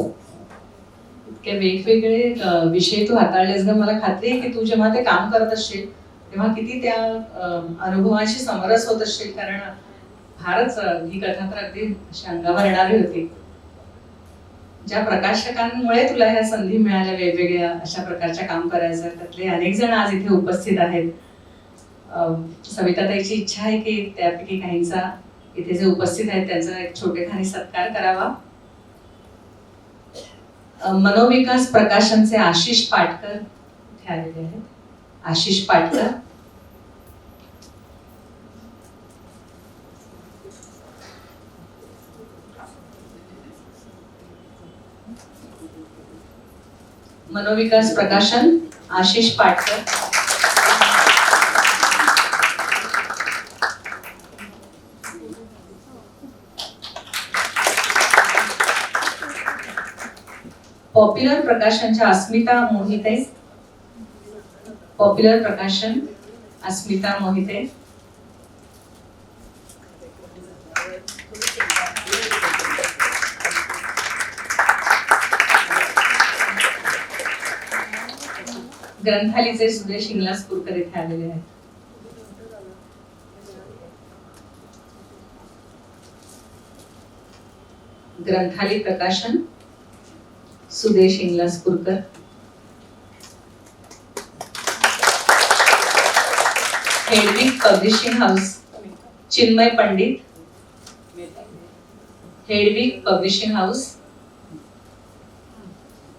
इतके वेगवेगळे विषय तू हाताळलेस ग. मला खात्री आहे की तू जेव्हा ते काम करत असशील तेव्हा किती त्या अनुभवाशी समरस होत असशील. कारण फारच ही कथा तर अगदी अशी अंगावर येणारी होती. ज्या प्रकाशकांमुळे तुला ह्या संधी मिळाल्या वेगवेगळ्या अशा प्रकारच्या काम करायचं त्यातले अनेक जण आज इथे उपस्थित आहेत. अं, सविताताईची इच्छा आहे की त्यापैकी काहींचा इथे जे उपस्थित आहेत त्यांचा एक छोटेखानी सत्कार करावा. मनोविकास प्रकाशनचे आशिष पाटकर इथे आलेले आहेत? आशिष पाटकर. मनोविकास प्रकाशन आशिष पाटकर. पॉप्युलर प्रकाशनच्या अस्मिता मोहिते. पॉप्युलर प्रकाशन अस्मिता मोहिते. ग्रंथालीचे सुरेश इंगलासपूरकर येथे आलेले आहेत. Granthali Prakashan Sudesh Inglaspurkar. Hedwig publishing house. Chinmay Pandit. Hedwig publishing house.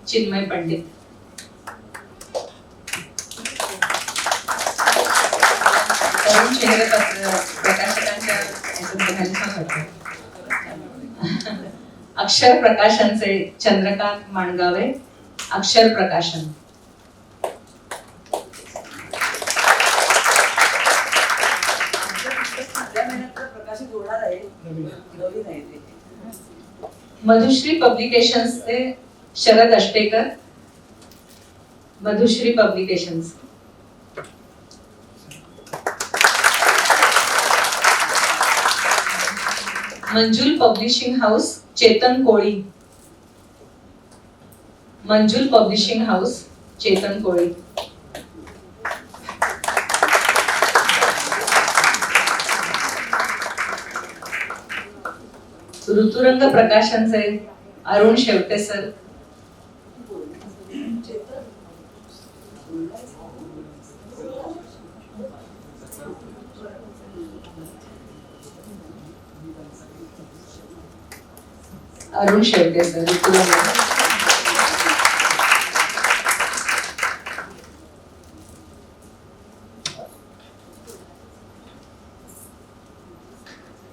Chinmay Pandit. प्रकाशकांच्या Akshar प्रकाशनचे Chandrakant Mangave. Akshar Prakashan. Madhushree पब्लिकेशन्सचे Sharad Ashtekar. Madhushree publications. Manjul publishing House Chetan Koli. Manjul Publishing House Chetan Koli. Rituranga प्रकाशनचे Arun Shevate sir. Arun Shevate sir ऋतुरंग